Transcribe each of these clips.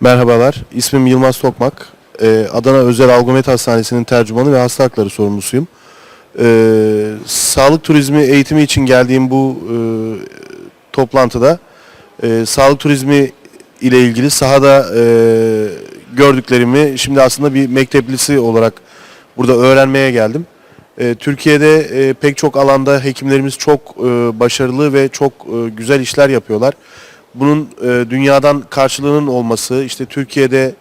Merhabalar, ismim Yılmaz Tokmak. Ee, Adana Özel Algomet Hastanesi'nin tercümanı ve hasta hakları sorumlusuyum. Ee, sağlık turizmi eğitimi için geldiğim bu e, toplantıda e, sağlık turizmi ile ilgili sahada e, gördüklerimi şimdi aslında bir mekteplisi olarak burada öğrenmeye geldim. Türkiye'de pek çok alanda hekimlerimiz çok başarılı ve çok güzel işler yapıyorlar. Bunun e, dünyadan karşılığının olması, işte Türkiye'de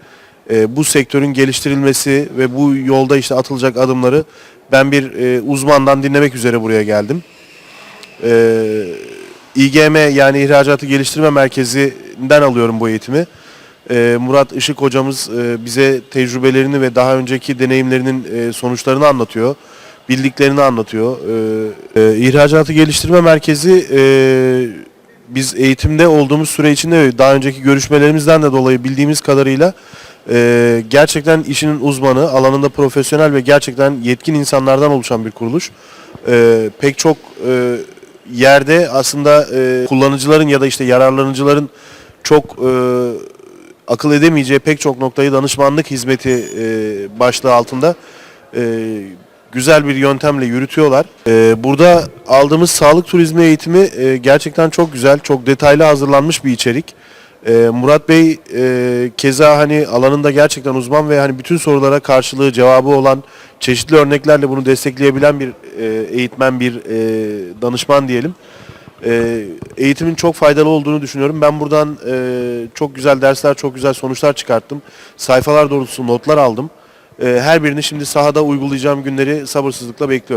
e, bu sektörün geliştirilmesi ve bu yolda işte atılacak adımları ben bir e, uzmandan dinlemek üzere buraya geldim. E, İGM yani İhracatı Geliştirme Merkezi'nden alıyorum bu eğitimi. E, Murat Işık hocamız e, bize tecrübelerini ve daha önceki deneyimlerinin e, sonuçlarını anlatıyor. Bildiklerini anlatıyor. E, e, İhracatı Geliştirme Merkezi e, biz eğitimde olduğumuz süre içinde daha önceki görüşmelerimizden de dolayı bildiğimiz kadarıyla e, gerçekten işinin uzmanı, alanında profesyonel ve gerçekten yetkin insanlardan oluşan bir kuruluş. E, pek çok e, yerde aslında e, kullanıcıların ya da işte yararlanıcıların çok e, akıl edemeyeceği pek çok noktayı danışmanlık hizmeti e, başlığı altında e, güzel bir yöntemle yürütüyorlar. E, burada aldığımız sağlık turizmi eğitimi e, gerçekten çok güzel, çok detaylı hazırlanmış bir içerik. E, Murat Bey e, keza hani alanında gerçekten uzman ve hani bütün sorulara karşılığı cevabı olan çeşitli örneklerle bunu destekleyebilen bir e, eğitmen, bir e, danışman diyelim. E, eğitimin çok faydalı olduğunu düşünüyorum. Ben buradan e, çok güzel dersler, çok güzel sonuçlar çıkarttım. Sayfalar doğrusu notlar aldım. E, her birini şimdi sahada uygulayacağım günleri sabırsızlıkla bekliyorum.